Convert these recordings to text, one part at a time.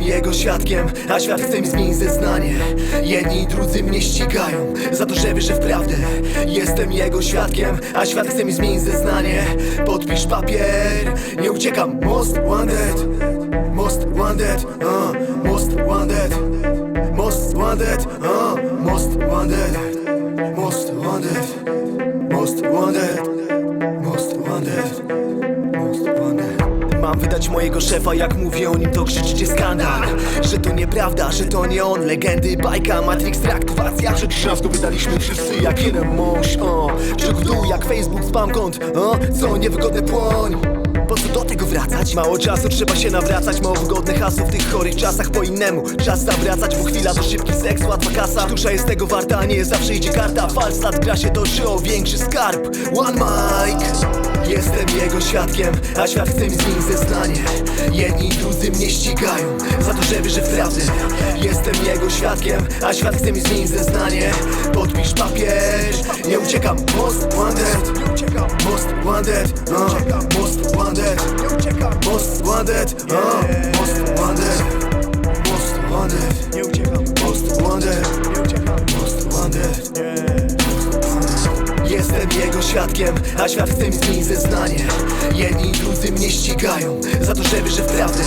jego świadkiem, a świat chce mi zmienić zeznanie. Jedni i drudzy mnie ścigają za to, że wierzę w prawdę. Jestem jego świadkiem, a świat chce mi zmienić zeznanie. Podpisz papier, nie uciekam. Most wanted, most wanted, uh, most wanted. Most wanted, uh, most wanted Most wanted, most wanted Most wanted, most wanted Mam wydać mojego szefa, jak mówię o nim to krzyczycie skandal. Że to nieprawda, że to nie on. Legendy, bajka, Matrix, traktowacja Że drzewko wydaliśmy wszyscy jak jeden mąż o. Że dół jak Facebook, spam kont o. Co niewygodne płoń. Po co do tego wracać? Mało czasu, trzeba się nawracać. Mało wygodne hasło w tych chorych czasach po innemu. Czas zawracać, bo chwila to szybki seks, łatwa kasa. Dusza jest tego warta, a nie zawsze idzie karta. Falsat gra się toczy o większy skarb. One mic jego świadkiem, a świat chce mi zmienić zeznanie. Jedni i mnie ścigają za to, że wierzę w prawdę Jestem jego świadkiem, a świat chce mi zmienić zeznanie. Podpisz papier, nie uciekam. Most wanted, most wanted, uh, most wanted. Most wanted, uh, świadkiem, a świat chce mi zmienić zeznanie. Jedni i mnie ścigają za to, że wierzę w prawdę.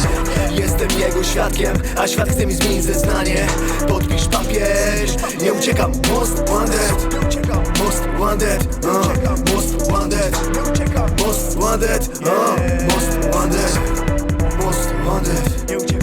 Jestem jego świadkiem, a świat chce mi zmienić zeznanie. Podpisz papier, nie uciekam. Most wanted, most wanted, uh, most wanted. Most wanted, uh, most wanted. Most wanted, nie uciekam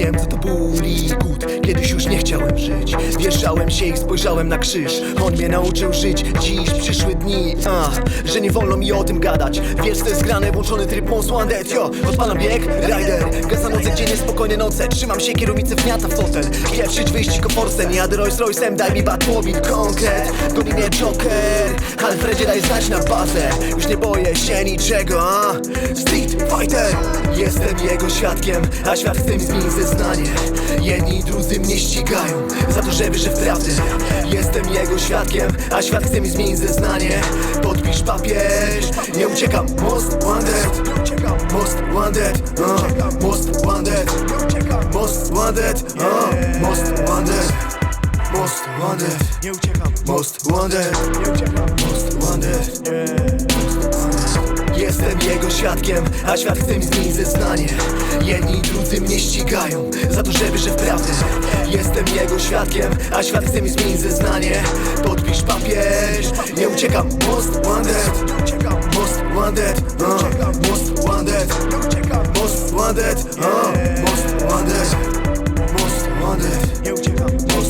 Wiem co to ból i Kiedyś już nie chciałem żyć. Wjeżdżałem się i spojrzałem na krzyż. On mnie nauczył żyć. Dziś przyszły dni a, Że nie wolno mi o tym gadać. Wiesz co jest grane, włączony tryb Wanted Yo, odpalam bieg, rider. Gaz na noce, gdzie niespokojne noce. Trzymam się kierownicy, wmiata w fotel. Pieprzyć wyścig o Force Nie jadę Rolls Royce'em, daj mi Batmobile Konkret, goni mnie Joker. Alfredzie daj znać na bazę. Już nie boję się niczego a? Street Fighter. Jestem jego świadkiem, a świat chce mi zmienić zeznanie Jedni i drudzy mnie ścigają za to, że wierzę w prawdę Jestem jego świadkiem, a świat chce mi zmienić zeznanie. Podpisz papier, nie uciekam. Most wanted, most wanted, uh, most wanted. Most wanted, uh, most wanted. Most wanted, nie uciekam. Most wanted, nie uciekam. Most wanted, Jestem jego świadkiem, a świat chce mi zmienić zeznanie. Jedni i drudzy mnie ścigają za to, że wierzę w prawdę Jestem jego świadkiem, a świat chce mi zmienić zeznanie. Podpisz papier, nie uciekam. Most wanted, most wanted, uh, most wanted. Most wanted, uh, most wanted. Most wanted, nie uciekam. Most